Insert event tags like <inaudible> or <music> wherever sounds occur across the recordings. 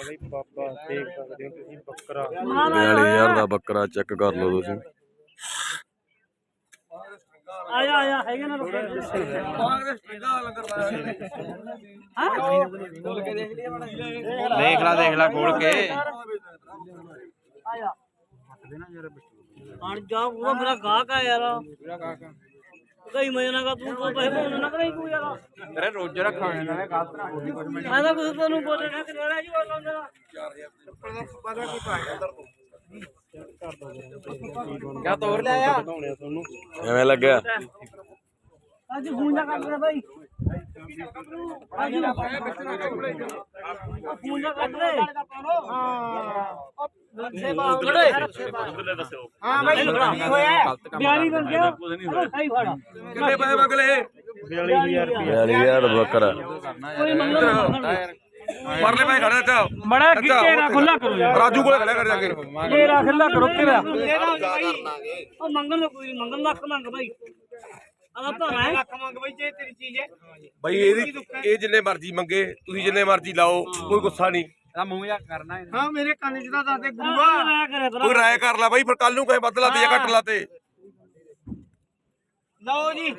ਆ ਬਈ ਬਾਬਾ ਦੇਖ ਸਕਦੇ ਹੋ ਤੁਸੀਂ ਬੱਕਰਾ। 42000 ਦਾ ਬੱਕਰਾ ਚੈੱਕ ਕਰ ਲਓ ਤੁਸੀਂ। ਆਇਆ ਆਇਆ ਹੈਗੇ ਨਾ ਬੱਕਰੇ ਦੇਖ ਲੈ ਦੇਖ ਲੈ ਖੋਲ ਕੇ। ਆਇਆ। ਹਣ ਜਾ ਉਹ ਮੇਰਾ ਗਾਹਕ ਆ ਯਾਰ। ਕਈ ਮਜੇ ਨਾ ਤੂੰ ਕੋ ਪੈਸੇ ਪਾਉਣਾ ਨਾ ਕਰੇ ਤੂੰ ਯਾਰ ਤੇਰੇ ਰੋਜ਼ ਰੱਖਾ ਹੋਇਆ ਨਾਲੇ ਗਲਤ ਨਾ ਕੁਝ ਮੈਂ ਮੈਂ ਤਾਂ ਕੁਝ ਤੈਨੂੰ ਬੋਲੇ ਨਾ ਕਿ ਰੋੜਾ ਜੀ ਬੋਲਾਂ ਜਰਾ। ਕਿਆ ਤੋੜ ਲਿਆ ਆ? ਦਿਖਾਉਣੇ ਆ ਤੁਹਾਨੂੰ ਐਵੇਂ ਲੱਗਿਆ? ਅੱਜ ਫੋਨ ਜਾ ਕਰ ਲੈ ਭਾਈ। ਅੱਜ ਫੋਨ ਕਰ ਲੈ ਹਾਂ। ਹਾਂ ਭਾਈ ਕੀ ਹੋਇਆ ਬਿਆਨੀ ਬਣ ਗਿਆ ਸਹੀ ਫੜਾ ਕਿੰਨੇ ਪੈਸੇ ਮੰਗ ਲਏ 42000 ਰੁਪਏ 42000 ਬੱਕਰਾ ਕੋਈ ਮੰਗਣ ਪਰਲੇ ਪਾਸੇ ਖੜਾ ਚਾ ਮੜਾ ਕਿੱਥੇ ਨਾ ਖੁੱਲਾ ਕਰੋ ਯਾਰ ਰਾਜੂ ਕੋਲੇ ਖੜਾ ਕਰ ਜਾ ਕੇ ਤੇਰਾ ਖੁੱਲਾ ਕਰੋ ਤੇਰਾ ਉਹ ਮੰਗਣ ਦਾ ਕੋਈ ਮੰਗਣ ਲੱਖ ਮੰਗ ਭਾਈ ਬਈ, ਇਹਦੀ ਇਹ ਜਿੰਨੇ ਮਰਜ਼ੀ ਮੰਗੇ, ਤੁਸੀਂ ਜਿੰਨੇ ਮਰਜ਼ੀ ਲਾਓ, ਕੋਈ ਗੁੱਸਾ ਨਹੀਂ। ਇਹਦਾ ਮੂੰਹ ਜਾ ਕਰਨਾ ਇਹਨੇ। ਹਾਂ ਮੇਰੇ ਕੰਨ 'ਚ ਤਾਂ ਦੱਸਦੇ ਗੁਰੂਆ। ਕੋਈ ਰਾਏ ਕਰ ਲੈ ਬਾਈ ਫਿਰ ਕੱਲ ਨੂੰ ਕਹੇ ਬਦਲ ਲਾਤੇ ਜਾਂ ਘੱਟ ਲਾਤੇ ਲਓ ਜੀ।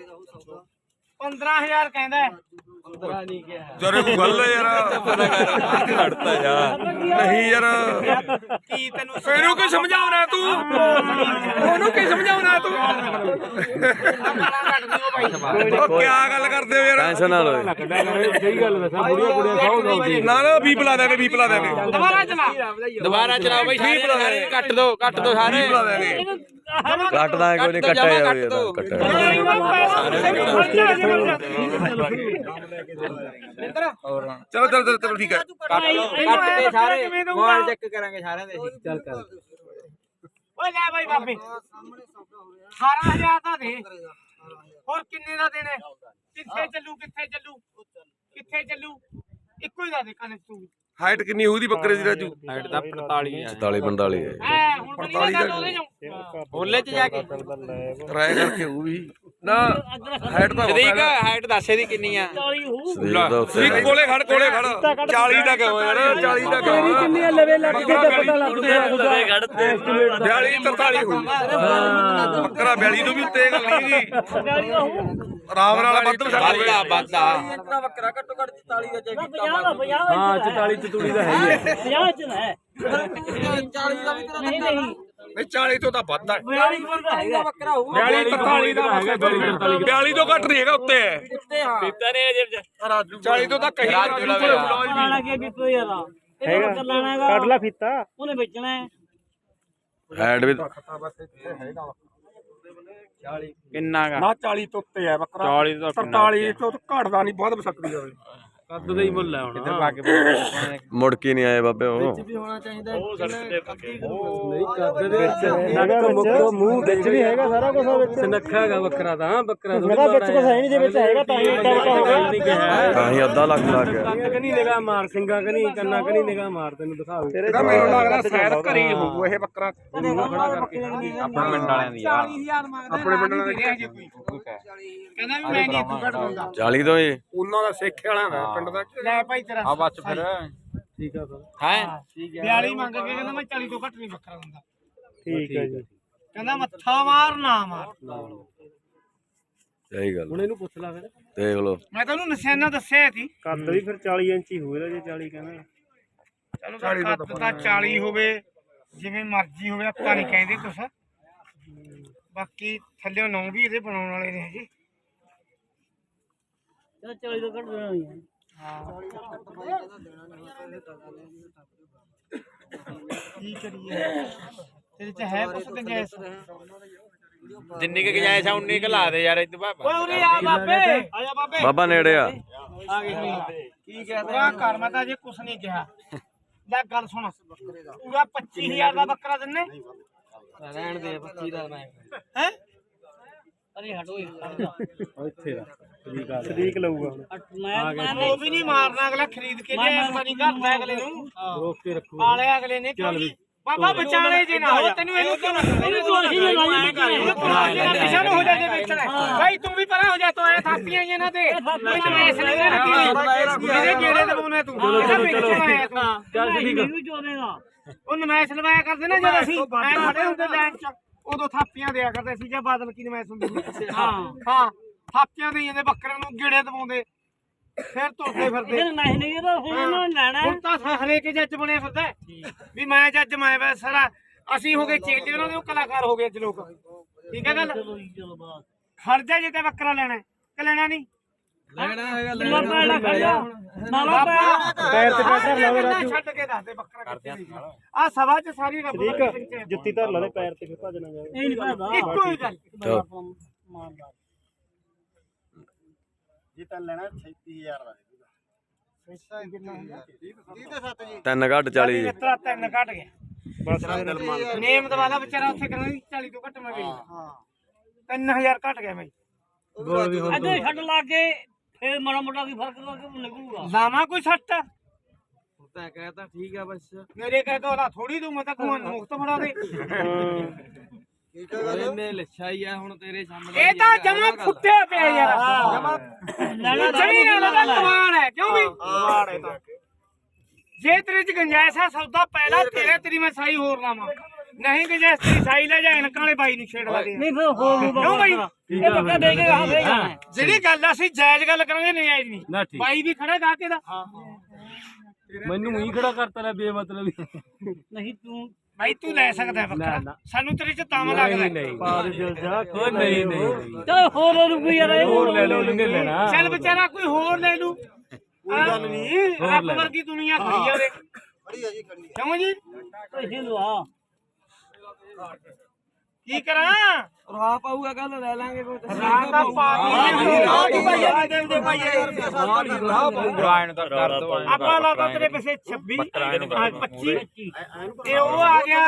15000 ਕਹਿੰਦਾ 15 ਨਹੀਂ ਕਿਹਾ। ਜਰੇ ਕੋਈ ਗੱਲ ਹੈ ਯਾਰ। ਘੜਤਾ ਯਾਰ। ਨਹੀਂ ਯਾਰ। ਕੀ ਤੈਨੂੰ ਇਹਨੂੰ ਕੀ ਸਮਝਾਉਣਾ ਤੂੰ? ਉਹਨੂੰ ਕੀ ਸਮਝਾਉਣਾ ਤੂੰ? ਉਹ ਕੀ ਗੱਲ ਕਰਦੇ ਹੋ ਯਾਰ? ਟੈਨਸ਼ਨ ਨਾ ਲਓ ਸਹੀ ਗੱਲ ਦੱਸਾਂ ਬੁੜੀਆਂ ਕੁੜੀਆਂ ਖਾਓ ਖਾਓ ਨਾ ਨਾ ਵੀ ਪਿਲਾ ਦੇਵੇ ਵੀ ਪਿਲਾ ਦੇਵੇ ਦੁਬਾਰਾ ਚਲਾ। ਦੁਬਾਰਾ ਚਲਾਓ ਬਈ ਸਾਰੇ ਕੱਟ ਦੋ ਕੱਟ ਦੋ ਸਾਰੇ। ਦੇਵੇ ਕੱਟ ਦਾਂਗੇ ਕੋਈ ਨਹੀਂ ਕੱਟਿਆ ਜਾਵੇ ਚਲੋ। ਚਲੋ। ਚਲੋ ਚਲੋ ਠੀਕ ਹੈ। ਕੱਟ ਦੋ ਕੱਟ ਕੇ ਸਾਰੇ ਮੋਬਾਈਲ ਚੈੱਕ ਕਰਾਂਗੇ ਸਾਰਿਆਂ ਦੇ। ਚੱਲ ਕਰ। ਓਏ ਲੈ ਬਾਈ ਬਾਬੇ। 18000 ਦਾ। ਦੇ ਹੋਰ ਕਿੰਨੇ ਦਾ ਦੇਣਾ? ਕਿੱਥੇ ਚੱਲੂ ਕਿੱਥੇ ਚੱਲੂ? ਕਿੱਥੇ ਚੱਲੂ? ਇੱਕੋ ਹੀ ਦਾ ਦੇ ਕੰਨ ਤੂੰ। ਹਾਈਟ ਕਿੰਨੀ ਹੋਊਦੀ ਬੱਕਰੇ ਦੀ ਰਾਜੂ? ਹਾਈਟ ਦਾ 45 ਆ 44 45 ਹੈ। ਬੋਲੇ ਚ ਜਾ ਕੇ। ਰਾਏ ਕਰਕੇ ਉਹ ਵੀ ਨਾ ਹਾਈਟ ਤਾਂ ਸਦੀਕ ਹਾਈਟ ਦੱਸ ਇਹਦੀ ਕਿੰਨੀ ਆ? 40 ਹੂ ਸਰੀਰ ਦਾ ਉੱਥੇ ਸਦੀਕ ਕੋਲੇ ਖੜ ਕੋਲੇ ਖੜ। 40 ਦਾ ਕਿਉਂ ਯਾਰ? 40 ਦਾ ਕਿਉਂ? ਕਿੰਨੀ ਲਵੇ ਲੱਗ ਕੇ ਤੇ ਪਤਾ ਲੱਗ 42 43 ਹੋਊ। ਬੱਕਰਾ 42 ਤੋਂ ਵੀ ਉੱਤੇ ਗੱਲ ਨਹੀਂ ਜੀ। 40 ਦਾ ਹੂ ਆਰਾਮ ਨਾਲ ਵੱਧ ਸਕਦਾ ਵਾਦਾ ਵਾਦਾ ਨਾ 50 ਦਾ 50 ਦਾ ਹਾਂ 44 ਚਤੂੜੀ ਦਾ ਹੈ ਹੀ ਹੈ 50 ਚ ਹੈ। 40 ਦਾ ਵੀ ਤੇਰਾ ਨਹੀਂ ਨਹੀਂ। ਨਹੀਂ 40 ਤੋਂ ਤਾਂ ਵੱਧ ਹੈ 42 ਪਰ ਦਾ ਹੈਗਾ। 42 43 ਦਾ ਹੈਗਾ 42 42 ਤੋਂ ਘੱਟ ਨਹੀਂ ਹੈਗਾ ਉੱਤੇ। ਹੈ। ਪੀਤਾ ਨੇ ਜੇ 40 ਤੋਂ ਤਾਂ ਕਹੀ ਰਾਜੂ ਹੈਗਾ। ਬੱਕਰ ਲੈਣਾ ਹੈਗਾ। ਕੱਢ ਲਾ ਫੀਤਾ। ਉਹਨੇ ਵੇਚਣਾ ਹੈ। ਹੈਡ ਵੀ ਕਿੰਨਾ ਗਾ? ਨਾ 40 ਤੋਂ ਉੱਤੇ ਹੈ ਬੱਕਰਾ 40 ਤੋਂ ਕਿੰਨਾ 43 ਤੋਂ ਘਟਦਾ ਨਹੀਂ ਬਹੁਤ ਬਸਕਦੀ ਜਾਵੇ ਕੱਦ ਦਾ ਹੀ ਮੁੱਲ ਹੈ ਹੁਣ ਇੱਧਰ ਪਾ ਕੇ ਬੋਲ। ਮੁੜ ਕੇ ਨਹੀਂ ਆਏ ਬਾਬੇ ਉਹ। ਨਹੀਂ ਕੱਦ ਦੇ ਵਿੱਚ ਨੱਕ ਮੁੱਕ ਮੂੰਹ ਵਿੱਚ ਵੀ ਹੈਗਾ ਸਾਰਾ ਕੁਝ ਵਿੱਚ। ਨੱਖਾ ਹੈਗਾ ਬੱਕਰਾ ਤਾਂ ਬੱਕਰਾ ਥੋੜਾ ਵਿੱਚ ਕੁਝ ਹੈ ਨਹੀਂ ਜੇ ਵਿੱਚ ਹੈਗਾ ਤਾਂ ਹੀ ਏਡਾ ਵੱਡਾ ਹੋ ਗਿਆ ਨਹੀਂ ਕਿਹਾ ਤਾਂ ਹੀ ਅੱਧਾ ਲੱਖ ਲੱਗ ਗਿਆ। ਕੰਨ ਕਨੀ ਨਿਗਾਹ ਮਾਰ ਸਿੰਘਾਂ ਕਨੀ ਕੰਨਾਂ ਕਨੀ ਨਿਗਾਹ ਮਾਰ ਤੈਨੂੰ ਦਿਖਾਵੇ ਇਹਦਾ ਮੈਨੂੰ ਲੱਗਦਾ ਸ਼ਾਇਦ ਘਰੇ ਹੀ ਹੋਊ ਇਹ ਬੱਕਰਾ। ਆਪਣੇ ਪਿੰਡ ਵਾਲਿਆਂ ਦੀ ਆ 40000 ਮੰਗਦਾ ਆਪਣੇ ਪਿੰਡ ਵਾਲੇ ਕਹਿੰਦਾ ਵੀ ਮੈਂ ਨਹੀਂ ਇੱਥੋਂ ਘੱਟ ਦਿੰਦਾ। 40 ਤੋਂ ਜੀ ਉਹਨਾਂ ਦਾ ਸੇਖੇ ਵਾਲਾ ਨਾ ਪਿੰਡ ਦਾ ਲੈ ਭਾਈ ਤੇਰਾ। ਆ ਬਸ ਫਿਰ। ਠੀਕ ਆ ਫਿਰ। ਹੈ? 42 ਮੰਗ ਕੇ ਕਹਿੰਦਾ ਮੈਂ 40 ਤੋਂ ਘੱਟ ਨਹੀਂ ਬੱਕਰਾ ਦਿੰਦਾ। ਠੀਕ ਹੈ ਜੀ। ਕਹਿੰਦਾ ਮੱਥਾ ਮਾਰ ਨਾ ਮਾਰ। ਸਹੀ ਗੱਲ ਹੁਣ ਇਹਨੂੰ ਪੁੱਛ ਲਾ ਫਿਰ। ਦੇਖ ਲਓ। ਮੈਂ ਤੈਨੂੰ ਨਿਸ਼ਾਨਾ ਦੱਸਿਆ ਸੀ। ਕੱਦ ਵੀ ਫਿਰ 40 ਇੰਚੀ ਹੋਏਗਾ ਜੇ 40 ਕਹਿੰਦਾ। ਚਲੋ ਕੱਦ ਤਾਂ 40 ਹੋਵੇ ਜਿਵੇਂ ਮਰਜ਼ੀ ਹੋਵੇ ਆਪਾਂ ਨਹੀਂ ਕਹਿੰਦੇ ਕੁਛ। ਬਾਕੀ ਥੱਲੇ ਨੌ ਵੀ ਇਹਦੇ ਬਣਾਉਣ ਵਾਲੇ ਨੇ ਜੀ ਚਲ 40 ਤੋਂ ਘੱਟ ਦੇਣਾ ਨਹੀਂ ਕੀ ਕਰੀਏ ਤੇਰੇ ਚ ਹੈ ਕੁਛ ਗੁੰਜਾਇਸ਼ ਜਿੰਨੀ ਕੁ ਗੁਜਾਇਸ਼ ਆ ਉਨੀ ਕੁ ਲਾ ਦੇ ਯਾਰ ਇੱਥੇ ਬਾਬਾ। ਓਏ ਉਰੇ ਆ ਬਾਬੇ ਆ ਜਾ ਬਾਬੇ। ਬਾਬਾ ਨੇੜੇ ਆ। ਆ ਗਏ ਕੀ ਕਹਿੰਦਾ ਘਰ ਮੈਂ ਤਾਂ ਜੇ ਕੁਛ ਨਹੀਂ ਕਿਹਾ। ਲੈ ਗੱਲ ਸੁਣ ਪੂਰਾ 25000 ਦਾ ਬੱਕਰਾ ਦਿੰਨੇ? ਰਹਿਣ ਦੇ 25 ਦਾ ਮੈਂ। ਹੈ? ਅਰੇ ਹਟੋ ਇੱਥੇ ਆ ਸਦੀਕ ਲਊਗਾ ਹੁਣ। ਮੈਂ ਉਹ ਵੀ ਨਹੀਂ ਮਾਰਨਾ ਅਗਲਾ ਖਰੀਦ ਕੇ ਲਿਆ ਪਤਾ ਨਹੀਂ ਘਰ ਦਾ ਅਗਲੇ ਨੂੰ। ਰੋਕ ਕੇ ਰੱਖੂ। ਪਾਲਿਆ ਅਗਲੇ ਨੇ ਚੱਲ ਵੀ। ਬਾਬਾ ਵਿਚਾਲੇ ਜੇ ਨਾ ਹੋ ਜਾ, ਤੈਨੂੰ ਇਹਨੂੰ ਕਿਉਂ ਨਾ ਇਹਨੂੰ ਤੂੰ ਅਸੀਂ ਨਾ? ਲਾਈ ਪਿਛਾ ਨੂੰ ਹੋ ਜਾ ਜੇ ਵੇਚਣਾ। ਭਾਈ ਤੂੰ ਵੀ ਪਰਾਂ ਹੋ ਜਾ ਤੂੰ ਐ ਥਾਪੀਆਂ ਹੀ ਇਹਨਾਂ ਤੇ। ਕੋਈ ਨਵੇਸ ਨਹੀਂ ਨਾ ਰੱਖੀ ਇਹਦੇ ਗੇੜੇ ਦਵਾਉਣੇ ਤੂੰ। ਚੱਲ ਠੀਕ ਉਹ ਨਮੈਸ਼ ਲਵਾਇਆ ਕਰਦੇ ਨਾ ਜਦ ਅਸੀਂ। ਐ ਖੜੇ ਹੁੰਦੇ ਲਾਈਨ 'ਚ। ਉਦੋਂ ਥਾਪੀਆਂ ਦਿਆ ਕਰਦੇ ਸੀ ਜਾਂ ਬਾਦਲ ਕੀ ਨਮੈਸ਼ ਹੁੰਦੀ ਸੀ। ਹਾਂ। ਹਾਂ। ਥਾਪੀਆਂ ਦੇ ਜਾਂਦੇ ਬੱਕਰਿਆਂ ਨੂੰ ਗੇੜੇ ਦਵਾਉਂਦੇ। ਫਿਰ ਤੁਰਦੇ ਫਿਰਦੇ। ਨਹੀਂ ਨਹੀਂ ਇਹ ਤਾਂ ਹੁਣ ਇਹਨਾਂ ਨੇ ਲੈਣਾ ਹੁਣ ਤਾਂ ਸ- ਹਰੇਕ ਜੱਜ ਬਣਿਆ ਫਿਰਦਾ ਹੈ। ਵੀ ਮੈਂ ਜੱਜ ਮੈਂ ਬਸ ਸਾਰਾ ਅਸੀਂ ਹੋ ਗਏ ਚੇਲੇ ਉਹਨਾਂ ਦੇ ਉਹ ਕਲਾਕਾਰ ਹੋ ਗਏ ਅੱਜ ਲੋਕ। ਠੀਕ ਹੈ ਗੱਲ? ਖੜ ਜਾ ਜੇ ਤੇ ਬੱਕਰਾ ਲੈਣਾ ਹੈ, ਕਿ ਲੈਣਾ ਨਹੀਂ? ਖੜਿਆ ਨਾ ਲਾ ਪੈਰ ਤੇ ਪੈਰ ਲਾਵੇ ਰਾਜੂ ਛੱਡ ਕੇ ਦੱਸ ਦੇ ਬੱਕਰਾ ਕਿੱਥੇ ਆ ਸਭਾ ਚ ਸਾਰੀ ਰੱਬ ਦੀ ਪੰਚਾਇਤ। ਜੁੱਤੀ ਧਰ ਲਾ ਦੇ ਪੈਰ ਤੇ ਫਿਰ ਭੱਜ ਨਾ ਜਾਵੇ। ਇਹ ਨਹੀਂ ਇੱਕੋ ਹੀ ਗੱਲ। ਜੀ ਤਾਂ ਲੈਣਾ 36000 ਦਾ। ਪੈਸਾ ਕਿੰਨਾ ਹੁੰਦਾ 30 ਤੇ 7 ਜੀ। ਤਿੰਨ ਘੱਟ 40 ਮਿੱਤਰਾ ਤਿੰਨ ਘਟ ਗਿਆ ਬਸ ਨੇਮ ਦਵਾਲਾ ਵਿਚਾਰਾ ਉੱਥੇ ਕਹਿੰਦਾ 40 ਤੋਂ ਘੱਟ ਮੈਂ ਗਈ ਹਾਂ 3000 ਘਟ ਗਿਆ ਮੈਂ ਅੱਧੇ ਛੱਡ ਲਾ ਕੇ ਫੇਰ ਮਾੜਾ ਮੋਟਾ ਕੀ ਫ਼ਰਕ ਲੱਗੂਗਾ ਲਾਵਾਂ ਕੋਈ ਸੱਟ? ਤਾਂ ਕਹਤਾ ਠੀਕ ਆ ਬਸ। ਮੇਰੇ ਕਹਿ ਦੋ ਥੋੜੀ ਦੂੰ ਮੈਂ ਤਾਂ ਕੋਈ ਮੁਕਤ ਫੜਾ ਦੇ। ਇਹਨੇ ਲੱਛਾ ਹੀ ਆ ਹੁਣ ਤੇਰੇ ਸਾਹਮਣੇ ਇਹ ਤਾਂ ਜਮਾ ਫੁੱਟਿਆ ਪਿਆ ਯਾਰ। ਜਮਾ ਜਮੀ ਨਾ ਲਗਾ ਕਮਾਨ ਹੈ ਕਿਉਂ ਵੀ? ਜੇ ਤੇਰੇ ਚ ਗੰਜਾਇਸ਼ ਹੈ ਸੌਦਾ ਪਹਿਲਾਂ ਤੇਰੇ ਤੇਰੀ ਮੈਂ ਸਾਈ ਹੋਰ ਲਾਵਾਂ। ਨਹੀਂ ਗੰਜਾਇਸ਼ ਤੇਰੀ ਸਾਈ ਲੈ ਜਾ ਇਨਕਾਂ ਵਾਲੇ ਬਾਈ ਨੂੰ ਛੇੜਵਾ ਦੇ। ਨਹੀਂ ਫਿਰ ਹੋ। ਗਈ ਕਿਉਂ ਬਾਈ? ਇਹ ਬੱਕਾ ਦੇ ਕੇ ਆ ਫੇਰ ਜਾਣਾ ਜਿਹੜੀ ਗੱਲ ਅਸੀਂ ਜਾਇਜ਼ ਗੱਲ ਕਰਾਂਗੇ ਨਹੀਂ। ਠੀਕ। ਬਾਈ ਵੀ ਖੜਾ ਗਾ ਕੇ ਦਾ। ਮੈਨੂੰ ਹੀ ਖੜਾ ਕਰਤਾ ਲੈ ਬੇਮਤਲਬ ਨਹੀਂ ਤੂੰ ਬਾਈ ਤੂੰ ਲੈ ਸਕਦਾ ਬੱਕਰਾ ਸਾਨੂੰ ਤੇਰੇ ਚ ਤਾਮ ਲੱਗਦਾ। ਨਹੀਂ ਪਾਰ ਜਲ ਜਾ ਉਹ ਨਹੀਂ ਨਹੀਂ ਚਲ ਹੋਰ ਰੁਪਈ ਯਾਰ ਹੋਰ ਲੈ ਲਓ ਨਹੀਂ ਲੈਣਾ। ਚੱਲ ਵਿਚਾਰਾ ਕੋਈ ਹੋਰ ਲੈ ਲੂ ਕੋਈ ਗੱਲ ਨਹੀਂ। ਰੱਬ ਵਰਗੀ ਦੁਨੀਆ ਖੜੀ ਆ ਉਰੇ ਖੜੀ ਆ ਜੀ ਖੜੀ ਕਿਉਂ ਜੀ? ਪੈਸੇ ਲਵਾ ਕੀ ਕਰਾਂ? ਰਾਹ ਪਾਊਗਾ ਕੱਲ ਲੈ ਲਾਂਗੇ ਕੋਈ ਰਾਤ ਦਾ ਪਾਤੀ ਰਾਤ ਦੀ ਭਾਈ ਆ ਦੇ ਦੇ ਭਾਈ ਰਾਇਣ ਦਾ ਕਰ ਦੋ ਆਪਾਂ ਲਾਤਾ ਤੇਰੇ ਪੈਸੇ 26 ਅੱਜ 25 ਤੇ ਉਹ ਆ ਗਿਆ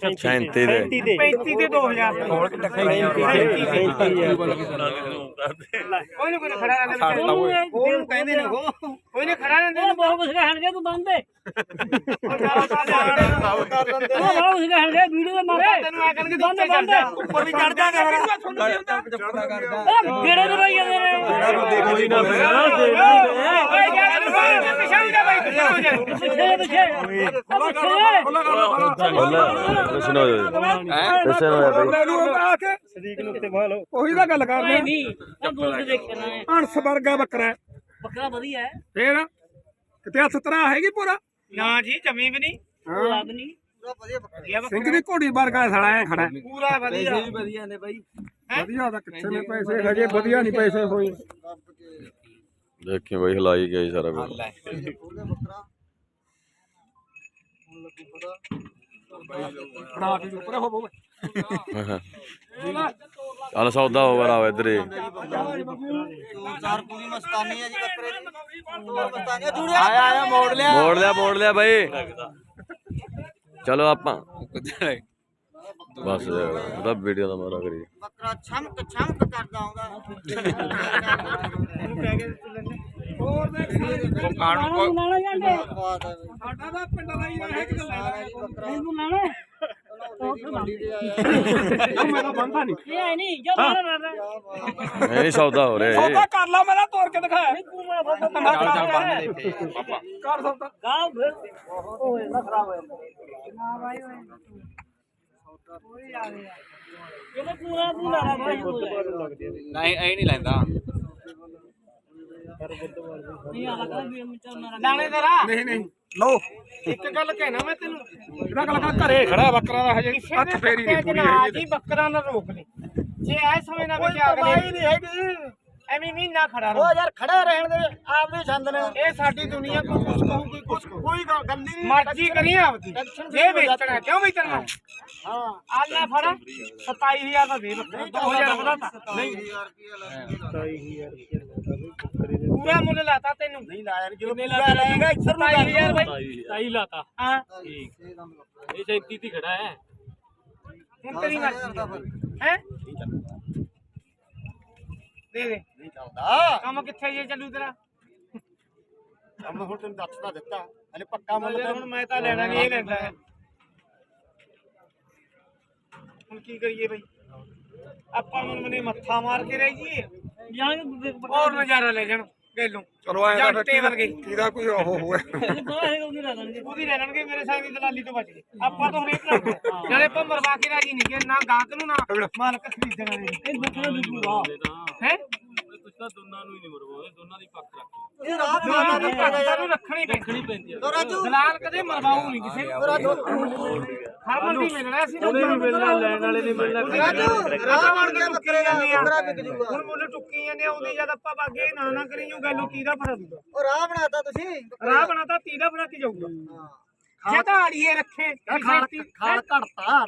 37 ਦੇ। 35 ਤੇ 2000 ਹੋਰ ਕਿੱਥੇ ਕੋਈ ਨਹੀਂ ਕੋਈ ਨੀ ਖੜਾ ਰਹਿੰਦੇ ਉਹਨੂੰ ਕਹਿੰਦੇ ਨੇ ਉਹ। ਕੋਈ ਨਹੀਂ ਖੜਾ ਰਹਿੰਦੇ ਉਹ ਬਹੁਤ ਕੁਝ ਕਹਿਣਗੇ ਤੂੰ ਬੰਦ ਦੇ ਉਹ ਬਹੁਤ ਕੁਝ ਕਹਿਣਗੇ ਵੀਡੀਓ ਦੇ ਮਾਰੇ। ਤੈਨੂੰ ਆ ਕਰਨਗੇ ਨੀਚੇ ਚੜ ਵੀ ਚੜ ਜਾ ਉਹ ਗੇੜੇ ਦੇ ਭਾਈ ਜਾਂਦੇ ਨੇ। ਕੋਈ ਨਾ ਓਏ ਯਾਰ ਤੂੰ ਪਿਛਾ ਹੋ ਜਾ ਬਾਈ ਪਿਛਾ ਹੋ ਜਾ ਪਿੱਛੇ ਪਿੱਛੇ ਹੋ ਜਾ ਲਸਨ ਹੋ ਜਾ ਸਦੀਕ ਨੂੰ ਉੱਤੇ ਬਾਹ ਲਓ। ਉਹੀ ਤਾਂ ਗੱਲ ਕਰ ਨਹੀਂ ਦੇ ਦੇਖਣਾ ਹੈ ਵਰਗਾ ਬੱਕਰਾ ਵਧੀਆ ਹੈ। ਫੇਰ ਕਿਤੇ ਹੱਥ ਤਰਾ ਹੈਗੀ ਪੂਰਾ? ਨਾ ਜੀ ਜਮੀ ਵੀ ਨਹੀਂ। ਉਹ ਲੱਗ ਨਹੀਂ। ਵਧੀਆ ਬੱਕਰਾ। ਸਿੰਘ ਵੀ ਘੋੜੀ ਵਰਗਾ ਸਾਲਾ ਐ ਖੜਾ ਹੈ। ਪੂਰਾ ਵਧੀਆ। ਵਧੀਆ ਨੇ ਬਾਈ। ਵਧੀਆ ਤਾਂ ਕਿੱਥੇ ਨੇ ਪੈਸੇ ਹਜੇ ਵਧੀਆ ਨਹੀਂ ਪੈਸੇ ਹੋਏ ਦੇਖੀ ਬਈ ਹਲਾਈ ਗਈ ਸਾਰਾ ਕੁਝ ਕੇ ਉੱਪਰ ਹੋ ਬੋ ਚੱਲ ਸੌਦਾ ਹੋ ਬਰਾ ਇੱਧਰ ਹੀ। ਚਾਰ ਪੂਰੀ ਮਸਤਾਨੀ ਆ ਜੀ ਬੱਕਰੇ ਦੀ। ਮਸਤਾਨੀ ਜੁੜਿਆ। ਆਇਆ ਆਇਆ ਮੋੜ ਲਿਆ ਮੋੜ ਲਿਆ ਮੋੜ ਲਿਆ ਬਈ। ਚਲੋ ਆਪਾਂ। ਬਸ ਉਹਦਾ ਵੀਡੀਓ ਦਾ ਮਾਰਾ ਕਰੀ ਬੱਕਰਾ ਛਮਕ ਛਮਕ ਕਰਦਾ ਆਉਂਦਾ। ਕਾਣੂ ਕੋ ਲੈਣਾ ਜਾਂਦੇ ਬਾਤ ਹੈ ਬਈ। ਸਾਡਾ ਤਾਂ ਪਿੰਡ ਦਾ ਹੀ ਹੈ ਕਿ ਬੱਕਰਾ ਤੂੰ ਲੈਣਾ ਉਹਦੀ ਮੰਡੀ ਤੇ ਆਇਆ ਮੈਂ ਤਾਂ ਬੰਦਾ ਨਹੀਂ ਇਹ ਨਹੀਂ ਜੋ ਨਹੀਂ ਸੌਦਾ ਹੋ ਰਿਹਾ ਇਹ। ਸੌਦਾ ਕਰ ਲਾ ਮੈਂ ਤਾਂ ਤੋੜ ਕੇ ਦਿਖਾਇਆ। ਤੂੰ ਮੈਂ ਬਸ ਚੱਲ ਚੱਲ ਬੰਨ ਦੇ ਫੇ ਪਾਪਾ ਕਰ ਸੌਦਾ। ਗਾਉ ਫਿਰ। ਉਹ ਇਹਦਾ ਖਰਾਬ ਹੋ ਜਾਂਦਾ ਇਹ ਤਾਂ ਪੂਰਾ ਤੂੰ ਲੈਣਾ ਭਾਈ ਤੂੰ ਲੈ। ਨਹੀਂ ਐ ਨਹੀਂ ਲੈਂਦਾ। ਇਹ ਆਲਾ ਕਰ ਵੀ ਮਿੰਟਾਂ ਨਾ ਲਾਣੇ ਤੇਰਾ। ਨਹੀਂ ਨਹੀਂ। ਲਓ। ਇੱਕ ਗੱਲ ਕਹਿਣਾ ਮੈਂ ਤੈਨੂੰ। ਇਹਦਾ ਗੱਲ ਕਰ ਘਰੇ ਖੜਾ ਬੱਕਰਾ ਦਾ ਹਜੇ। ਹੱਥ ਫੇਰੀ ਨਹੀਂ ਪੂਰੀ ਹੈਗੀ ਜੀ ਬੱਕਰਾ ਨਾ ਰੋਕ ਲੈ। ਜੇ ਐ ਸਮੇਂ ਨਾ ਵੀ ਅਗਲੇ ਨਹੀਂ ਹੈਗੀ। ਐਵੇਂ ਮਹੀਨਾ ਖੜਾ ਉਹ ਰਹੋ ਯਾਰ ਖੜਾ ਰਹਿਣ ਦੇ ਆਪ ਵੀ ਛੰਦ ਨੇ। ਇਹ ਸਾਡੀ ਦੁਨੀਆ ਕੋਈ ਕੁਛ ਕਹੂ ਕੋਈ ਕਹੂ ਕੋਈ ਗੱਲ ਨਹੀਂ। ਮਰਜ਼ੀ ਕਰੀ ਆਪਦੀ। ਜੇ ਵੇਚਣਾ ਕਿਉਂ ਵੇਚਣਾ ਹਾਂ। ਆ ਲੈ ਫੜ 27000 ਦਾ ਦੇ ਬੱਕਰਾ। 2000 ਵਧਾਤਾ। ਨਹੀਂ 27000 ਰੁਪਏ ਪੂਰਾ ਮੁੱਲ ਲਾਤਾ ਤੈਨੂੰ। ਨਹੀਂ ਲਾਇਆ ਜਦੋਂ ਪੂਰਾ ਰਹੇਗਾ ਇੱਧਰ ਨੂੰ 27000 ਬਾਈ। ਸਹੀ ਲਾਤਾ। ਹਾਂ। ਇਹ 37 ਦੀ ਖੜਾ ਹੈ। ਹੁਣ ਤੇਰੀ ਮਰਜ਼ੀ ਹੈ। ਦੇ ਦੇ। ਨਹੀਂ ਚੱਲਦਾ। ਕੰਮ ਕਿੱਥੇ ਜੇ ਚੱਲੂ ਤੇਰਾ? ਕੰਮ ਹੁਣ ਤੈਨੂੰ ਦੱਸ ਤਾਂ ਦਿੱਤਾ। ਹਲੇ ਪੱਕਾ ਮੁੱਲ ਹੁਣ ਮੈਂ ਤਾਂ ਲੈਣਾ ਨਹੀਂ ਇਹ ਲੈਂਦਾ ਹੈ। ਹੁਣ ਕੀ ਕਰੀਏ ਬਈ? ਆਪਾਂ ਨੂੰ ਮਨੇ ਮੱਥਾ ਮਾਰ ਕੇ ਰਹਿ ਜੀਏ ਹੋਰ ਨਜ਼ਾਰਾ ਲੈ ਜਾਣ। ਗੈਲੋਂ ਚਲੋ ਆਇਆ ਤਾਂ ਵਰਗੇ। ਕਿਹਦਾ ਕੋਈ ਉਹ ਹੋਵੇ <laughs> ਉਹਦੀ ਲੈ ਲੈਣਗੇ। ਮੇਰੇ ਸਾਹ ਦੀ ਦਲਾਲੀ ਤੋਂ ਬਚ ਗਏ। ਆਪਾਂ ਤਾਂ ਹਰੇਕ ਨਾਲ ਨਾਲੇ ਆਪਾਂ ਮਰਵਾ ਕੇ ਰਾਜੀ ਨਹੀਂ ਕਿ ਨਾ ਗਾਹਕ ਨੂੰ ਨਾ ਮਾਲਕ ਖਰੀਦਣ ਵਾਲੇ। ਨੂੰ ਇਹ ਬੱਕਰਾ ਦੂਜੂਗਾ ਹੈ? ਤਾਂ ਦੋਨਾਂ ਨੂੰ ਹੀ ਨਹੀਂ ਮਰਵਾਉਂਦੇ ਦੋਨਾਂ ਦੀ ਪੱਕ ਰੱਖ ਇਹ ਰਾਤ ਮਾਤਾ ਦੀ ਨੂੰ ਰੱਖਣੀ ਪੈਂਦੀ। ਆ। ਦਲਾਲ ਕਦੇ ਮਰਵਾਉ ਨਹੀਂ ਕਿਸੇ ਨੂੰ। ਹਰ ਮੰਡੀ ਮਿਲਣਾ ਅਸੀਂ ਉਹਨੇ ਨਹੀਂ ਮਿਲਣਾ ਲੈਣ ਵਾਲੇ ਨਹੀਂ ਮਿਲਣਾ ਰਾਜਾ ਬਣ ਕੇ ਟੁੱਕੀ ਜਾਂਦੇ ਆ ਹੁਣ ਮੁੱਲ ਟੁੱਕੀ ਜਾਂਦੇ ਆ ਉਹਦੀ ਜਦ ਆਪਾਂ ਬਾਗੇ ਨਾ ਨਾ ਕਰੀ ਜੂ ਗੱਲ ਕੀ ਦਾ ਫ਼ਰਕ ਦੂਗਾ ਉਹ ਰਾਹ ਬਣਾਤਾ ਤੁਸੀਂ? ਰਾਹ ਬਣਾਤਾ ਤੀ ਦਾ ਬਣਾ ਕੇ ਜਾਊਗਾ। ਜੇ ਤਾਂ ਆੜੀਏ ਰੱਖੇ ਖਾਲ ਖਾਲ ਘੜਤਾ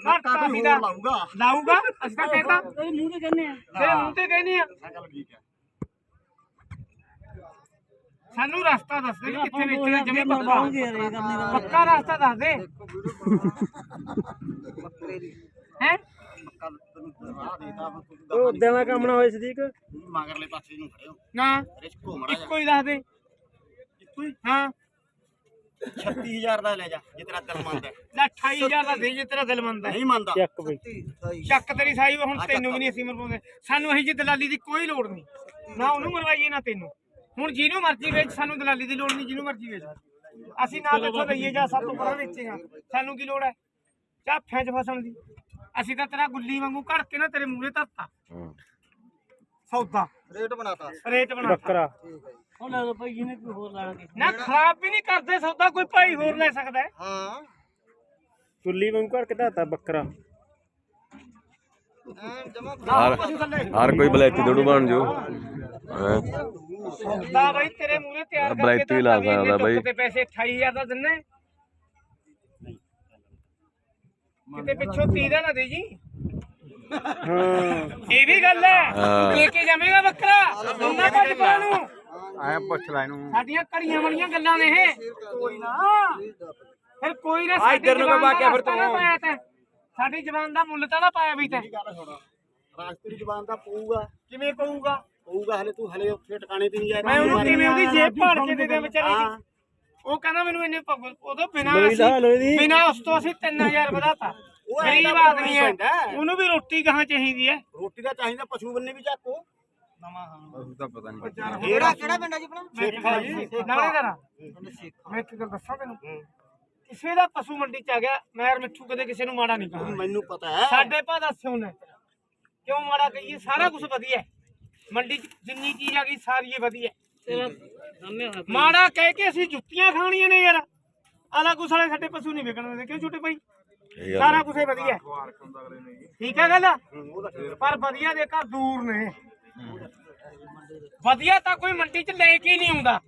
ਨੱਕਾ ਵੀ ਹੋਰ ਲਾਊਗਾ। ਲਾਊਗਾ ਅਸੀਂ ਤਾਂ ਕਹਿੰਦਾ ਮੂੰਹ ਤੇ ਕਹਿੰਦੇ ਆ। ਤੇ ਮੂੰਹ ਤੇ ਕਹਿੰਦੇ ਆ। ਸਾਨੂੰ ਰਸਤਾ ਦੱਸ ਦੇ ਵੀ ਕਿੱਥੇ ਵੇਚਣਾ ਜਮੇ ਪੱਕਾ ਪੱਕਾ ਰਸਤਾ ਦੱਸ ਦੇ। ਹੈ। ਉਹ ਉਦਾਂ ਦਾ ਕੰਮ ਨਾ ਹੋਏ ਸਦੀਕ। ਮਗਰਲੇ ਪਾਸੇ ਨੂੰ ਖੜੇ ਹੋ ਨਾ। ਰਿਸ ਘੁੰਮਣਾ ਜਾ ਇੱਕੋ ਹੀ ਦੱਸ ਦੇ। ਇੱਕੋ ਹੀ? ਹਾਂ। 36000 ਦਾ ਲੈ ਜਾ ਜੇ ਤੇਰਾ ਦਿਲ ਮੰਨਦਾ ਹੈ। ਲੈ 28000 ਦਾ ਦੇ ਜੇ ਤੇਰਾ ਦਿਲ ਮੰਨਦਾ ਨਹੀਂ ਮੰਨਦਾ। ਚੱਕ ਬਈ ਚੱਕ ਤੇਰੀ ਸਾਈ ਹੁਣ ਤੈਨੂੰ ਵੀ ਨਹੀਂ ਅਸੀਂ ਮਰਵਾਉਂਦੇ। ਸਾਨੂੰ ਇਹੀ ਜੀ ਦਲਾਲੀ ਦੀ ਕੋਈ ਲੋੜ ਨਹੀਂ। ਨਾ ਉਹਨੂੰ ਮਰਵਾਈਏ ਨਾ ਤੈਨੂੰ। ਹੁਣ ਜਿਹਨੂੰ ਮਰਜ਼ੀ ਵੇਚ ਸਾਨੂੰ ਦਲਾਲੀ ਦੀ ਲੋੜ ਨਹੀਂ ਜਿਹਨੂੰ ਮਰਜ਼ੀ ਵੇਚ। ਅਸੀਂ ਨਾ ਕਿੱਥੋਂ ਲਈਏ ਜਾਂ ਸਾਤੋਂ ਪਰਾਂ ਵੇਚੇਗਾ। ਸਾਨੂੰ ਕੀ ਲੋੜ ਹੈ? ਝਾਫਿਆਂ 'ਚ ਫਸਣ ਦੀ। ਅਸੀਂ ਤਾਂ ਤੇਰਾ ਗੁੱਲੀ ਵਾਂਗੂ ਘੜ ਕੇ ਨਾ ਤੇਰੇ ਮੂਹਰੇ ਧਰਤਾ। ਸੌਦਾ। ਰੇਟ ਬਣਾਤਾ। ਰੇਟ ਬਣਾ ਬੱਕਰਾ। ਨਾ। ਖਰਾਬ ਵੀ ਨਹੀਂ ਕਰਦੇ ਸੌਦਾ ਕੋਈ ਭਾਈ ਹੋਰ ਲੈ ਸਕਦਾ ਹੈ। ਹਾਂ। ਚੁੱਲੀ ਵਾਂਗੂ ਘਰ ਕਿਦਾਤਾ ਬੱਕਰਾ। ਐਨ ਜਮਾ ਹਰ ਹਰ ਕੋਈ ਬਲੈਤੀ ਥੋੜੂ ਬਣ ਜੂ। ਹੈਂ। ਸੌਦਾ ਬਾਈ ਤੇਰੇ ਮੂਹਰੇ ਤਿਆਰ ਕਰਕੇ ਬਲੈਤੀ ਵੀ ਲਾ ਸਕਦਾ ਬਾਈ। ਤੇ ਪੈਸੇ 28000 ਦਾ ਦਿੰਨੇ। ਕਿਤੇ ਪਿੱਛੋਂ 30 ਦਾ ਨਾ ਦੇ ਜੀ। ਹਾਂ ਇਹ ਵੀ ਗੱਲ ਹੈ। ਲੈ ਕੇ ਜਾਵੇਂਗਾ ਬੱਕਰਾ। ਉਹਨਾਂ ਕੱਢ ਪਾ ਨੂੰ। ਆਇਆ ਪੁੱਛ ਲੈ ਇਹਨੂੰ। ਸਾਡੀਆਂ ਘੜੀਆਂ ਵਾਲੀਆਂ ਗੱਲਾਂ ਨੇ ਇਹ। ਕੋਈ ਨਾ। ਫਿਰ ਕੋਈ ਨਾ ਸਾਡੀ ਇੱਧਰ ਨੂੰ ਕਮਾ ਕੇ ਦਾ ਫਿਰ ਤੈਂ। ਸਾਡੀ ਜ਼ਬਾਨ ਦਾ ਮੁੱਲ ਤਾਂ ਨਾ ਪਾਇਆ ਵੀ ਤੈਂ। ਗੱਲ ਸੁਣ। ਰਾਜਪੁਰੀ ਜ਼ਬਾਨ ਦਾ ਪਊਗਾ। ਕਿਵੇਂ ਕਹੂਗਾ ਪਊਗਾ ਹਲੇ ਤੂੰ ਹਲੇ ਉੱਥੇ ਟਿਕਾਣੇ ਤੇ ਨਹੀਂ ਜਾ ਮੈਂ ਉਹਨੂੰ ਕਿਵੇਂ ਉਹਦੀ ਜੇਬ ਭਾੜ ਕੇ ਦੇ ਦੇ ਵਿਚਾਰੇ ਦੀ? ਉਹ ਕਹਿੰਦਾ ਮੈਨੂੰ ਇੰਨੇ ਪ- ਉਦੋਂ ਬਿਨਾਂ ਲੋਈ ਲਾ ਅਸੀਂ ਲੋਈ ਦੀ ਬਿਨਾਂ ਉਸ ਤੋਂ ਅਸੀਂ 3000 ਵਧਾਤਾ। ਉਹ ਗਰੀਬ ਐਂ ਤਾਂ ਆਦਮੀ ਹੈ। ਪੈਂਦਾ ਹੈ। ਉਹਨੂੰ ਵੀ ਰੋਟੀ ਕਹਾਂ ਚਾਹੀਦੀ ਹੈ। ਰੋਟੀ ਦਾ ਚਾਹੀਦਾ ਪਸ਼ੂ ਬੰਨੇ ਵੀ ਚੱਕੋ ਤਾਂ ਪਤਾ ਨਹੀਂ। ਕਿਹੜਾ ਕਿਹੜਾ ਪਿੰਡ ਆ ਜੀ ਆਪਣਾ? ਨਾਲੇ ਦਾ ਮੈਂ ਇੱਕ ਗੱਲ ਦੱਸਾਂ ਤੈਨੂੰ। ਕਿਸੇ ਦਾ ਪਸ਼ੂ ਮੰਡੀ ਚ ਆ ਗਿਆ ਮੈਂ ਯਾਰ ਮਿੱਠੂ ਕਦੇ ਕਿਸੇ ਨੂੰ ਮਾੜਾ ਨਹੀਂ ਕਹਾਂ। ਮੈਨੂੰ ਪਤਾ ਹੈ। ਸਾਡੇ ਪਾ ਦੱਸਿਓ ਨੇ ਕਿਉਂ ਮਾੜਾ ਕਹੀਏ? ਸਾਰਾ ਕੁਝ ਵਧੀਆ ਹੈ। ਮੰਡੀ ਚ ਜਿੰਨੀ ਚੀਜ਼ ਆ ਗਈ ਸਾਰੀ ਹੀ ਵਧੀਆ ਹੈ। ਮਾੜਾ ਕਹਿ ਕੇ ਅਸੀਂ ਜੁੱਤੀਆਂ ਖਾਣੀਆਂ ਨੇ ਯਾਰ। ਆਲਾ ਕੁਛ ਵਾਲੇ ਸਾਡੇ ਪਸ਼ੂ ਨਹੀਂ ਵਿਕਣ ਦਿੰਦੇ। ਕਿਉਂ ਛੋਟੇ ਭਾਈ? ਸਾਰਾ ਕੁਝ ਵਧੀਆ ਹੈ। ਠੀਕ ਹੈ ਗੱਲ? ਪਰ ਵਧੀਆ ਦੇ ਘਰ ਦੂਰ ਨੇ। ਵਧੀਆ ਤਾਂ ਕੋਈ ਮੰਡੀ ਚ ਲੈ ਕੇ ਹੀ ਨਹੀਂ ਆਉਂਦਾ।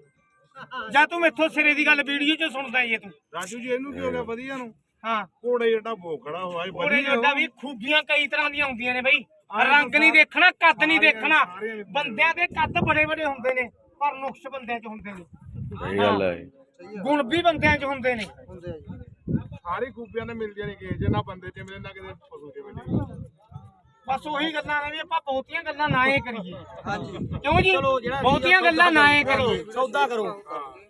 ਜਾਂ ਤੂੰ ਮੈਥੋਂ ਸਿਰੇ ਦੀ ਗੱਲ ਵੀਡੀਓ 'ਚ ਸੁਣਦਾ ਈ ਏ ਤੂੰ। ਰਾਜੂ ਜੀ ਇਹਨੂੰ ਕੀ ਹੋ ਗਿਆ? ਵਧੀਆ ਨੂੰ? ਹਾਂ। ਘੋੜੇ ਜਿਹੜਾ ਭੋਖੜਾ ਹੋਇਆ ਇਹ ਉਹਦੇ ਜੋਡਾ ਵੀ ਖੂਬੀਆਂ ਕਈ ਤਰ੍ਹਾਂ ਦੀਆਂ ਹੁੰਦੀਆਂ ਨੇ ਬਈ। ਰੰਗ ਨਹੀਂ ਦੇਖਣਾ ਕੱਦ ਨਹੀਂ ਦੇਖਣਾ। ਬੰਦਿਆਂ ਦੇ ਕੱਦ ਬੜੇ ਬੜੇ ਹੁੰਦੇ ਨੇ ਪਰ ਨੁਕਸ ਬੰਦਿਆਂ 'ਚ ਹੁੰਦੇ ਨੇ। ਸਹੀ ਗੱਲ ਹੈ ਗੁਣ ਵੀ ਬੰਦਿਆਂ 'ਚ ਹੁੰਦੇ ਨੇ। ਸਾਰੀ ਖੂਬੀਆਂ ਨੇ ਮਿਲਦੀਆਂ ਨਹੀਂ ਕਿ ਜੇ ਨਾ ਬੰਦੇ ਚ ਮਿਲੇ ਨਾ ਕਿਤੇ ਪਸ਼ੂ ਚ ਮਿਲੇ ਬਸ ਉਹੀ ਗੱਲਾਂ ਨੇ ਵੀ ਆਪਾਂ ਬਹੁਤੀਆਂ ਗੱਲਾਂ ਨਾ ਇਹ ਕਰੀਏ। ਹਾਂਜੀ। ਕਿਉਂ ਜੀ? ਬਹੁਤੀਆਂ ਗੱਲਾਂ ਨਾ ਇਹ ਕਰੀਏ। ਸੌਦਾ ਕਰੋ।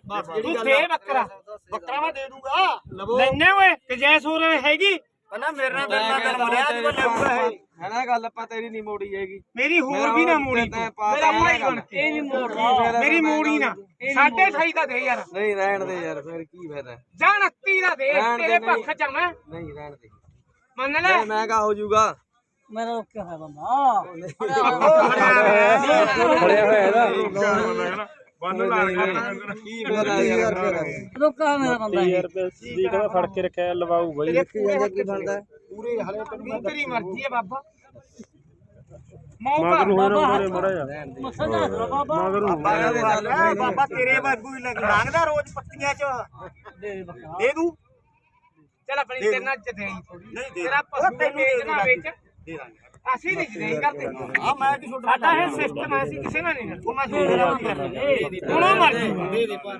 ਬਸ ਜਿਹੜੀ ਤੂੰ ਗੱਲ ਦੇ ਬੱਕਰਾ। ਬੱਕਰਾ ਮੈਂ ਦੇ ਦੂੰਗਾ। ਲਵੋ। ਲੈਣੇ ਓਏ ਕਿ ਜੈ ਸੂਰ ਹੈਗੀ? ਪਹਿਲਾਂ ਮੇਰੇ ਨਾਲ ਦਿਲ ਨਾਲ ਦਿਲ ਮਰਿਆ ਅੱਜ ਮੈਂ ਲੈਊਗਾ ਇਹ। ਹੈ ਨਾ ਗੱਲ ਆਪਾਂ ਤੇਰੀ ਨਹੀਂ ਮੋੜੀ ਹੈਗੀ। ਮੇਰੀ ਹੋਰ ਵੀ ਨਾ ਮੋੜੀ ਤੂੰ। ਮੇਰਾ ਭਾਈ ਬਣ ਕੇ। ਇਹ ਨਹੀਂ ਮੋੜਦੀ। ਮੇਰੀ ਮੋੜੀ ਨਾ। ਸਾਢੇ ਅਠਾਈ ਦਾ ਦੇ ਯਾਰ। ਨਹੀਂ ਰਹਿਣ ਦੇ ਯਾਰ ਫਿਰ ਕੀ ਫਾਇਦਾ? ਜਾਂ 29 ਦਾ ਦੇ ਤੇਰੇ। ਪੱਖ ਚ ਮੈਂ। ਨਹੀਂ ਰਹਿਣ ਦੇ। ਮੰਨ ਲੈ। ਮੈਂ ਕਹਾ ਹੋ ਜਾਊਗਾ। ਫੜਿਆ ਹੋਇਆ ਇਹਦਾ। ਬੰਨ ਲਾ ਕੇ ਕੀ ਫਾਇਦਾ ਯਾਰ ਯਾਰ ਰੁਪਏ ਸਦੀਕ ਦਾ ਫੜ ਕੇ ਰੱਖਿਆ ਲਵਾਊ ਬਾਈ। ਪੂਰੇ ਹਲੇ ਤੇਰੀ ਮਰਜ਼ੀ ਹੈ ਬਾਬਾ। ਮਗਰ ਨੂੰ ਮੌਕਾ ਮੋਰੇ ਮੜਾ ਜਾ ਮਗਰ ਨੂੰ ਬਾਬਾ ਬਾਬਾ ਤੇਰੇ ਵਾਂਗੂ ਹੀ ਲੰਘਦਾ ਰੋਜ਼ ਪੱਤੀਆਂ 'ਚ। ਦੇ ਦੂੰ ਚੱਲ ਆਪਣੀ ਤੇਰੇ ਨਾਲ ਨਹੀਂ ਦੇ ਤੇਰਾ ਉਹ ਪਸ਼ੂ ਵੇਚਣਾ। ਵੇਚ। ਦੇ ਦਾਂਗੇ ਅਸੀਂ ਨਹੀਂ ਨਹੀਂ ਕਰਦੇ। ਆ ਮੈਂ ਕੀ ਛੋਟਾ ਸਾਡਾ ਇਹ ਸਿਸਟਮ ਹੈ ਅਸੀਂ ਕਿਸੇ ਨਾਲ ਨਹੀਂ। ਉਹ ਮੈਂ ਨਹੀਂ ਕਰਦਾ। ਹੁਣ ਉਹ ਮਰ ਜੂ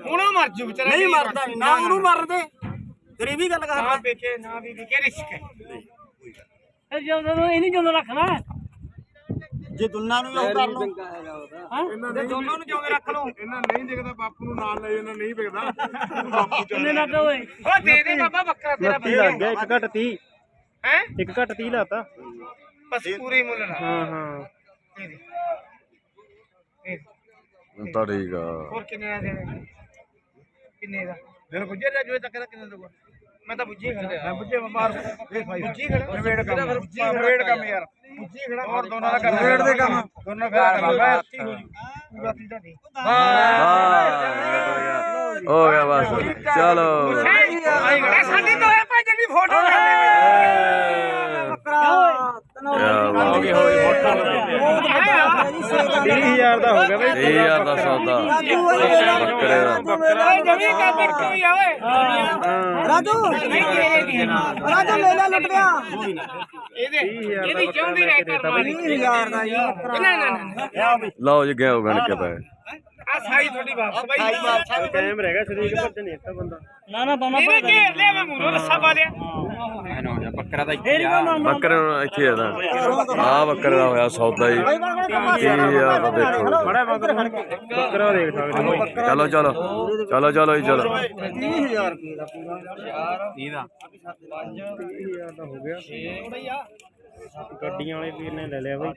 ਹੁਣ ਉਹ ਮਰ ਜੂ ਵਿਚਾਰਾ ਨਹੀਂ ਮਰਦਾ ਨਾ ਉਹਨੂੰ ਮਰਦੇ। ਤੇਰੀ ਵੀ ਗੱਲ ਨਾ ਕਰਦਾ ਵਿਕੇ ਨਾ ਵੀ ਵਿਕੇ ਰਿਸਕ ਹੈ? ਜੇ ਦੁੰਨਾ ਨੂੰ ਉਹ ਕਰ ਲਓ। ਤੇ ਦੋਨੋਂ ਨੂੰ ਜਿਉਂਦੇ ਰੱਖ ਲਓ। ਇਹਨਾਂ ਨਹੀਂ ਦਿਖਦਾ ਬਾਪੂ ਨੂੰ ਨਾਲ ਲੈ ਇਹਨਾਂ ਨਹੀਂ ਵਿਕਦਾ ਬਾਪੂ ਚੱਲ ਉਹ ਦੇ ਦੇ ਬਾਬਾ ਬੱਕਰਾ ਤੇਰਾ ਲੱਗ ਗਿਆ ਇੱਕ ਘੱਟ 30 ਹੈ? ਇੱਕ ਘੱਟ 30 ਲਾਤਾ। ਬਸ ਪੂਰੀ ਮੁੱਲ ਨਾ ਹਾਂ ਹਾਂ। ਦੇ। ਦੇ। ਦੇ। ਦੇ। ਤਾਂ ਠੀਕ ਆ। ਹੋਰ ਕਿੰਨੇ ਦਾ ਦੇਣੇ? ਕਿੰਨੇ ਦਾ? ਦਿਨ ਪੁੱਜੇ ਲੈ ਜੋ ਤੱਕ ਦਾ ਕਿੰਨੇ ਦਊਗਾ? ਮੈਂ ਤਾਂ ਪੁੱਜੀ ਖੜਾ। ਮੈਂ ਪੁੱਜੇ ਮਾਰ ਇਹ ਭਾਈ ਪੁੱਜੀ ਖੜਾ। ਨਵੇੜ ਕੰਮ। ਨਵੇੜ ਕੰਮ ਯਾਰ। ਪੁੱਜੀ ਖੜਾ। ਹੋਰ ਦੋਨਾਂ ਦਾ ਕਰ ਨਵੇੜ ਦੇ ਕੰਮ। ਦੋਨਾਂ ਦਾ ਕਰ ਮੈਂ ਪੂਰਾ ਤੀਜਾ ਦੇ। ਹੋ। ਗਿਆ ਬਸ। ਚਲੋ। ਇਹ ਸਾਡੀ ਦੋਏ ਭਾਈ ਦੀ ਫੋਟੋ ਹੋ ਗਈ ਹੋ ਗਈ 30000 ਦਾ ਹੋ ਗਿਆ ਬਈ। ਇਹ ਯਾਰ ਦਾ ਸੌਦਾ। ਬੱਕਰੇ। ਦਾ ਓਏ ਜਮੀ ਕੰਮ ਕਰਤੀ ਆ ਓਏ। ਰਾਜੂ। ਰਾਜੂ ਮੇਲਾ ਲੁੱਟ ਗਿਆ ਇਹਦੇ ਇਹਦੀ ਚਾਹੁੰਦੀ ਰਹਿ ਕਰ ਮਾਰੀ 20000 ਦਾ ਜੀ ਨਾ ਨਾ ਨਾ ਲਓ ਜੀ ਗਿਆ ਗਣ ਕੇ ਪਏ ਆ ਸਾਈ ਤੁਹਾਡੀ ਵਾਪਸ ਬਾਈ। ਟਾਈਮ ਰਹਿ ਗਿਆ ਸਰੀਰ ਭੱਜ ਨਹੀਂ ਦਿੱਤਾ ਬੰਦਾ। ਨਾ ਨਾ ਇਹਨੇ ਘੇਰ ਲਿਆ ਮੈਂ ਮੂਰੋ ਰੱਸਾ ਪਾ ਲਿਆ। ਬੱਕਰੇ ਨੂੰ ਇੱਥੇ ਆ ਤਾਂ ਆ ਬੱਕਰੇ ਦਾ ਹੋਇਆ ਸੌਦਾ ਹੀ 30000 ਦਾ ਦੇਖੋ ਬੜਾ ਬੱਕਰਾ ਕੇ ਬੱਕਰਾ ਦੇਖ ਸਕਦੇ ਚਲੋ ਚਲੋ ਚਲੋ ਚਲੋ ਜੀ ਚਲੋ 30000 ਰੁਪਏ ਦਾ ਪੂਰਾ 30000 ਦਾ ਹੋ ਗਿਆ ਗੱਡੀਆਂ ਵਾਲੇ ਵੀਰ ਨੇ ਲੈ ਲਿਆ ਬਈ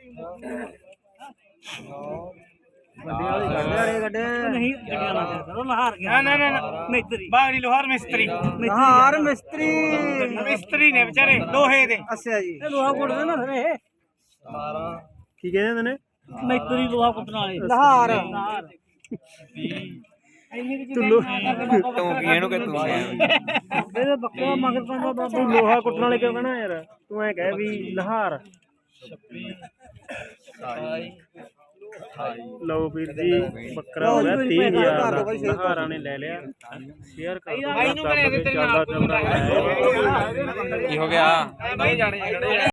ਗੱਡੇ ਗੱਡੇ ਨਹੀਂ ਗੱਡੀਆਂ ਨਾ ਕਰੋ ਲਹਾਰ ਨਾ ਨਾ ਨਾ ਨਾ। ਮਿਸਤਰੀ। ਬਾਗੜੀ ਲੋਹਾਰ ਮਿਸਤਰੀ। ਲਹਾਰ ਮਿਸਤਰੀ। ਮਿਸਤਰੀ ਨੇ ਵਿਚਾਰੇ ਲੋਹੇ ਦੇ। ਅੱਛਾ ਜੀ। ਲੋਹਾ ਕੁੱਟਦੇ ਨਾ ਫਿਰ ਇਹ। ਕੀ ਕਹਿੰਦੇ ਹੁੰਦੇ ਨੇ? ਮਿਸਤਰੀ ਲੋਹਾ ਕੁੱਟਣ ਵਾਲੇ। ਲਹਾਰ। ਤੂੰ ਕੀ ਇਹਨੂੰ ਕਿ ਤੂੰ ਇਹਦਾ ਬੱਕਰਾ ਮਗਰ ਪੈਂਦਾ ਬਾਬੂ ਲੋਹਾ ਕੁੱਟਣ ਵਾਲੇ ਕਿਉਂ ਕਹਿਣਾ ਯਾਰ? ਤੂੰ ਐ ਕਹਿ ਵੀ ਲਹਾਰ। ਲਓ ਵੀਰ ਜੀ ਬੱਕਰਾ ਹੋ ਗਿਆ 30000 ਦਾ। ਲਹਾਰਾਂ ਨੇ ਲੈ ਲਿਆ। ਸ਼ੇਅਰ ਕਰ ਦਿਓ ਬਾਈ ਨੂੰ ਕਰਿਆ ਤੇਰੇ ਨਾਲ ਕੀ। ਹੋ ਗਿਆ? ਬਾਈ ਜਾਣੇ।